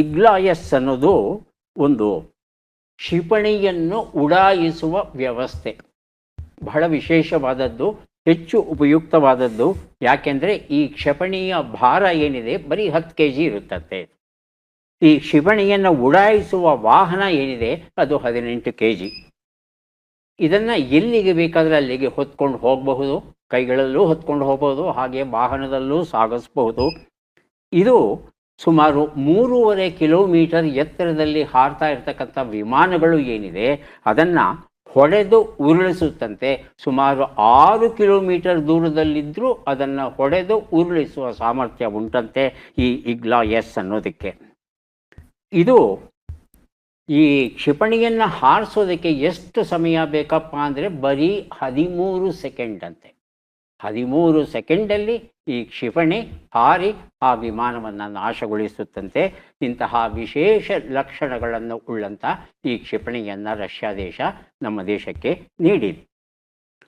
ಇಗ್ಲಾಯಸ್ ಅನ್ನೋದು ಒಂದು ಕ್ಷಿಪಣಿಯನ್ನು ಉಡಾಯಿಸುವ ವ್ಯವಸ್ಥೆ. ಬಹಳ ವಿಶೇಷವಾದದ್ದು, ಹೆಚ್ಚು ಉಪಯುಕ್ತವಾದದ್ದು. ಯಾಕೆಂದರೆ ಈ ಕ್ಷಿಪಣಿಯ ಭಾರ ಏನಿದೆ? ಬರೀ ಹತ್ತು ಕೆ ಜಿ ಇರುತ್ತಂತೆ. ಈ ಕ್ಷಿಪಣಿಯನ್ನು ಉಡಾಯಿಸುವ ವಾಹನ ಏನಿದೆ? ಅದು ಹದಿನೆಂಟು ಕೆ ಜಿ ಇದನ್ನು ಎಲ್ಲಿಗೆ ಬೇಕಾದರೆ ಅಲ್ಲಿಗೆ ಹೊತ್ಕೊಂಡು ಹೋಗಬಹುದು, ಕೈಗಳಲ್ಲೂ ಹೊತ್ಕೊಂಡು ಹೋಗಬಹುದು, ಹಾಗೆ ವಾಹನದಲ್ಲೂ ಸಾಗಿಸಬಹುದು. ಇದು ಸುಮಾರು ಮೂರುವರೆ ಕಿಲೋಮೀಟರ್ ಎತ್ತರದಲ್ಲಿ ಹಾರ್ತಾ ಇರ್ತಕ್ಕಂಥ ವಿಮಾನಗಳು ಏನಿದೆ, ಅದನ್ನು ಹೊಡೆದು ಉರುಳಿಸುತ್ತಂತೆ. ಸುಮಾರು ಆರು ಕಿಲೋಮೀಟರ್ ದೂರದಲ್ಲಿದ್ದರೂ ಅದನ್ನು ಹೊಡೆದು ಉರುಳಿಸುವ ಸಾಮರ್ಥ್ಯ ಉಂಟಂತೆ ಈ ಇಗ್ಲಾ ಎಸ್ ಅನ್ನೋದಕ್ಕೆ. ಇದು ಈ ಕ್ಷಿಪಣಿಯನ್ನು ಹಾರಿಸೋದಕ್ಕೆ ಎಷ್ಟು ಸಮಯ ಬೇಕಪ್ಪ ಅಂದರೆ ಬರೀ ಹದಿಮೂರು ಸೆಕೆಂಡ್ ಅಂತೆ. ಹದಿಮೂರು ಸೆಕೆಂಡಲ್ಲಿ ಈ ಕ್ಷಿಪಣಿ ಹಾರಿ ಆ ವಿಮಾನವನ್ನು ನಾಶಗೊಳಿಸುತ್ತಂತೆ. ಇಂತಹ ವಿಶೇಷ ಲಕ್ಷಣಗಳನ್ನು ಉಳ್ಳಂಥ ಈ ಕ್ಷಿಪಣಿಯನ್ನು ರಷ್ಯಾ ದೇಶ ನಮ್ಮ ದೇಶಕ್ಕೆ ನೀಡಿದೆ.